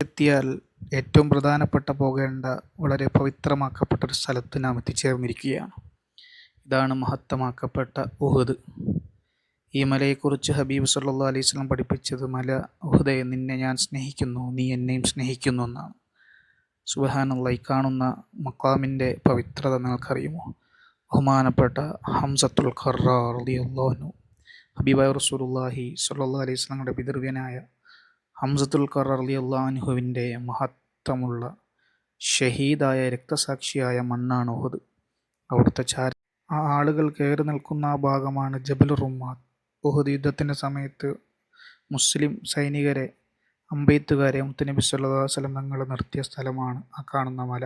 എത്തിയാൽ ഏറ്റവും പ്രധാനപ്പെട്ട പോകേണ്ട വളരെ പവിത്രമാക്കപ്പെട്ട ഒരു സ്ഥലത്ത് നാം എത്തിച്ചേർന്നിരിക്കുകയാണ്. ഇതാണ് മഹത്തമാക്കപ്പെട്ട ഉഹദ്. ഈ മലയെക്കുറിച്ച് ഹബീബ് സല്ലാ അലൈഹി സ്വലം പഠിപ്പിച്ചത് മല ഉഹദയെ നിന്നെ ഞാൻ സ്നേഹിക്കുന്നു നീ എന്നെയും സ്നേഹിക്കുന്നു എന്നാണ്. സുബഹാനുള്ള കാണുന്ന മക്കാമിന്റെ പവിത്രത നിങ്ങൾക്കറിയുമോ? ബഹുമാനപ്പെട്ട ഹംസത്തുൽ ഖറാറിയുള്ളവനു ഹബീബായ റസൂലുല്ലാഹി സല്ലാ അലൈഹി സ്വലങ്ങളുടെ പിതൃവ്യനായ ഹംസത്തുൽ ഖറർ അലി അള്ളാഹുവിന്റെ മഹത്വമുള്ള ഷഹീദായ രക്തസാക്ഷിയായ മണ്ണാണ് ഉഹദ്. അവിടുത്തെ ചാര ആ ആളുകൾ കയറി നിൽക്കുന്ന ആ ഭാഗമാണ് ജബൽ റുമാദ് ഉഹദ് യുദ്ധത്തിന്റെ സമയത്ത് മുസ്ലിം സൈനികരെ അമ്പെയ്ത്തുകാരെ മുത്തനബി സല്ലാ തങ്ങൾ നിർത്തിയ സ്ഥലമാണ് ആ കാണുന്ന മല.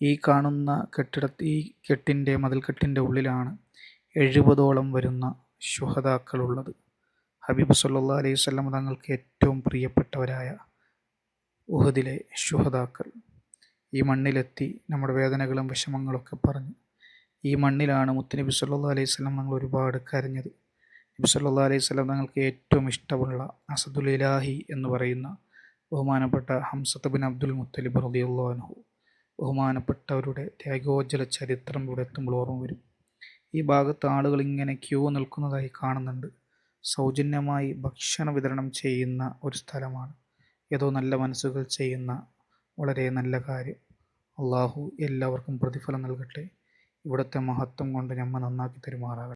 ഈ കാണുന്ന കെട്ടിട ഈ കെട്ടിന്റെ മതിൽക്കെട്ടിന്റെ ഉള്ളിലാണ് എഴുപതോളം വരുന്ന ശുഹതാക്കളുള്ളത് ഹബീബ് സല്ലാ അലൈഹി സ്വലം തങ്ങൾക്ക് ഏറ്റവും പ്രിയപ്പെട്ടവരായ ഉഹദിലെ ശുഹദാക്കൾ. ഈ മണ്ണിലെത്തി നമ്മുടെ വേദനകളും വിഷമങ്ങളൊക്കെ പറഞ്ഞു. ഈ മണ്ണിലാണ് മുത്തുനബി സല്ലാ അലൈഹി സ്വലം തങ്ങൾ ഒരുപാട് കരഞ്ഞത്. നബി സല്ലാ അലൈഹി സ്വലം തങ്ങൾക്ക് ഏറ്റവും ഇഷ്ടമുള്ള അസദുൽ ഇലാഹി എന്ന് പറയുന്ന ബഹുമാനപ്പെട്ട ഹംസത്ത് ബിൻ അബ്ദുൽ മുത്തലിബ് റബിയുള്ളഹു ബഹുമാനപ്പെട്ടവരുടെ ത്യാഗോജ്ജല ചരിത്രം ഇവിടെ എത്തുമ്പോൾ ഓർമ്മ വരും. ഈ ഭാഗത്ത് ആളുകൾ ഇങ്ങനെ ക്യൂ നിൽക്കുന്നതായി കാണുന്നുണ്ട്. സൗജന്യമായി ഭക്ഷണ വിതരണം ചെയ്യുന്ന ഒരു സ്ഥലമാണ്. ഏതോ നല്ല മനസ്സുകൾ ചെയ്യുന്ന വളരെ നല്ല കാര്യം. അള്ളാഹു എല്ലാവർക്കും പ്രതിഫലം നൽകട്ടെ. ഇവിടുത്തെ മഹത്വം കൊണ്ട് നമ്മെ നന്നാക്കി തരുമാറാകട്ടെ.